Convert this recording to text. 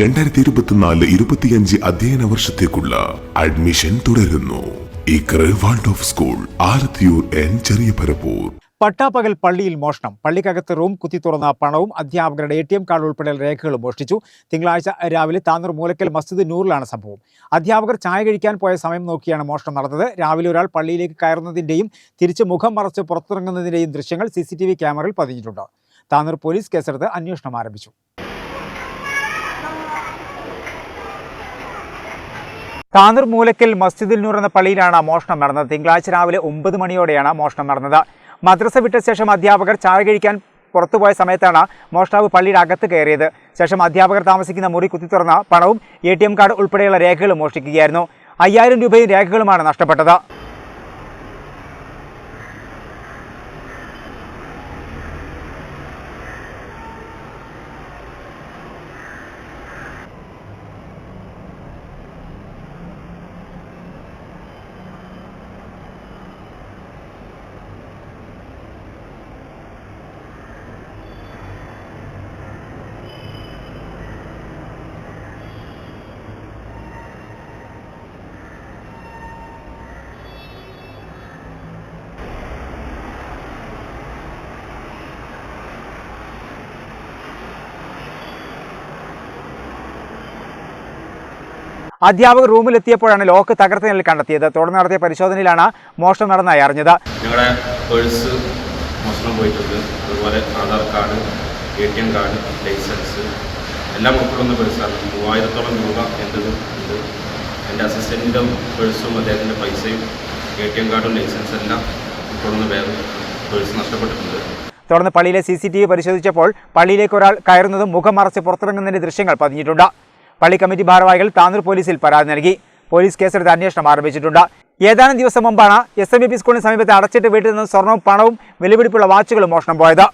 രണ്ടായിരത്തി ഇരുപത്തിനാല് ഇരുപത്തിയഞ്ച് അധ്യയന വർഷത്തേക്കുള്ള അഡ്മിഷൻ തുടരുന്നു. ഓഫ് സ്കൂൾ എൻ ചെറിയ പരപ്പൂർ പട്ടാപ്പകൽ പള്ളിയിൽ മോഷണം. പള്ളിക്കകത്ത് റൂം കുത്തി തുറന്ന പണവും അധ്യാപകരുടെ എ ടി എം കാർഡ് ഉൾപ്പെടെ രേഖകളും മോഷ്ടിച്ചു. തിങ്കളാഴ്ച രാവിലെ താന്നൂർ മൂലക്കൽ മസ്ജിദ് നൂറിലാണ് സംഭവം. അധ്യാപകർ ചായ കഴിക്കാൻ പോയ സമയം നോക്കിയാണ് മോഷണം നടന്നത്. രാവിലെ ഒരാൾ പള്ളിയിലേക്ക് കയറുന്നതിന്റെയും തിരിച്ച് മുഖം മറച്ച് പുറത്തിറങ്ങുന്നതിന്റെയും ദൃശ്യങ്ങൾ സി ക്യാമറയിൽ പതിഞ്ഞിട്ടുണ്ട്. താന്നൂർ പോലീസ് കേസെടുത്ത് അന്വേഷണം ആരംഭിച്ചു. താനൂർ മൂലക്കൽ മസ്ജിദുൽ നൂർ എന്ന പള്ളിയിലാണ് മോഷണം നടന്നത്. തിങ്കളാഴ്ച രാവിലെ ഒമ്പത് മണിയോടെയാണ് മോഷണം നടന്നത്. മദ്രസ വിട്ട ശേഷം അധ്യാപകർ ചായ കഴിക്കാൻ പുറത്തുപോയ സമയത്താണ് മോഷ്ടാവ് പള്ളിയുടെ അകത്ത് കയറിയത്. ശേഷം അധ്യാപകർ താമസിക്കുന്ന മുറി കുത്തി തുറന്ന പണവും എ കാർഡ് ഉൾപ്പെടെയുള്ള രേഖകളും മോഷ്ടിക്കുകയായിരുന്നു. അയ്യായിരം രൂപയും രേഖകളുമാണ് നഷ്ടപ്പെട്ടത്. അധ്യാപകർ റൂമിലെത്തിയപ്പോഴാണ് ലോക്ക് തകർത്ത നിലയിൽ കണ്ടെത്തിയത്. തുടർന്ന് നടത്തിയ പരിശോധനയിലാണ് മോഷണം നടന്നതായി അറിഞ്ഞത്. ഞങ്ങളുടെ പേഴ്സ് മോഷണം പോയിട്ടുണ്ട്. അതുപോലെ Aadhaar card A T M card licence എല്ലാം ഉൾക്കൊള്ളുന്ന പേഴ്സാണ്. മൂവായിരത്തോളം രൂപ എന്റെതും ഉണ്ട്. എന്റെ അസിസ്റ്റന്റിന്റെ പേഴ്സും അദ്ദേഹത്തിന്റെ പൈസയും എ ടി എം കാർഡും ലൈസൻസ് എല്ലാം ഉൾക്കൊള്ളുന്ന ബാഗ് പേഴ്സ് നഷ്ടപ്പെട്ടിട്ടുണ്ട്. തുടർന്ന് പള്ളിയിലെ സി സി ടി വി പരിശോധിച്ചപ്പോൾ പള്ളിയിലേക്ക് ഒരാൾ കയറുന്നതും മുഖം മറച്ച് പുറത്തിറങ്ങുന്നതിന്റെ ദൃശ്യങ്ങൾ പതിഞ്ഞിട്ടുണ്ട്. പള്ളി കമ്മിറ്റി ഭാരവാഹികൾ താനൂർ പോലീസിൽ പരാതി നൽകി. പോലീസ് കേസെടുത്ത് അന്വേഷണം ആരംഭിച്ചിട്ടുണ്ട്. ഏതാനും ദിവസം മുമ്പാണ് എസ് എം ബി പി സ്കൂളിന് സമീപത്തെ അടച്ചിട്ട് വീട്ടിൽ നിന്ന് സ്വർണവും പണവും വിലപിടിപ്പുള്ള വാച്ചുകളും മോഷണം പോയത്.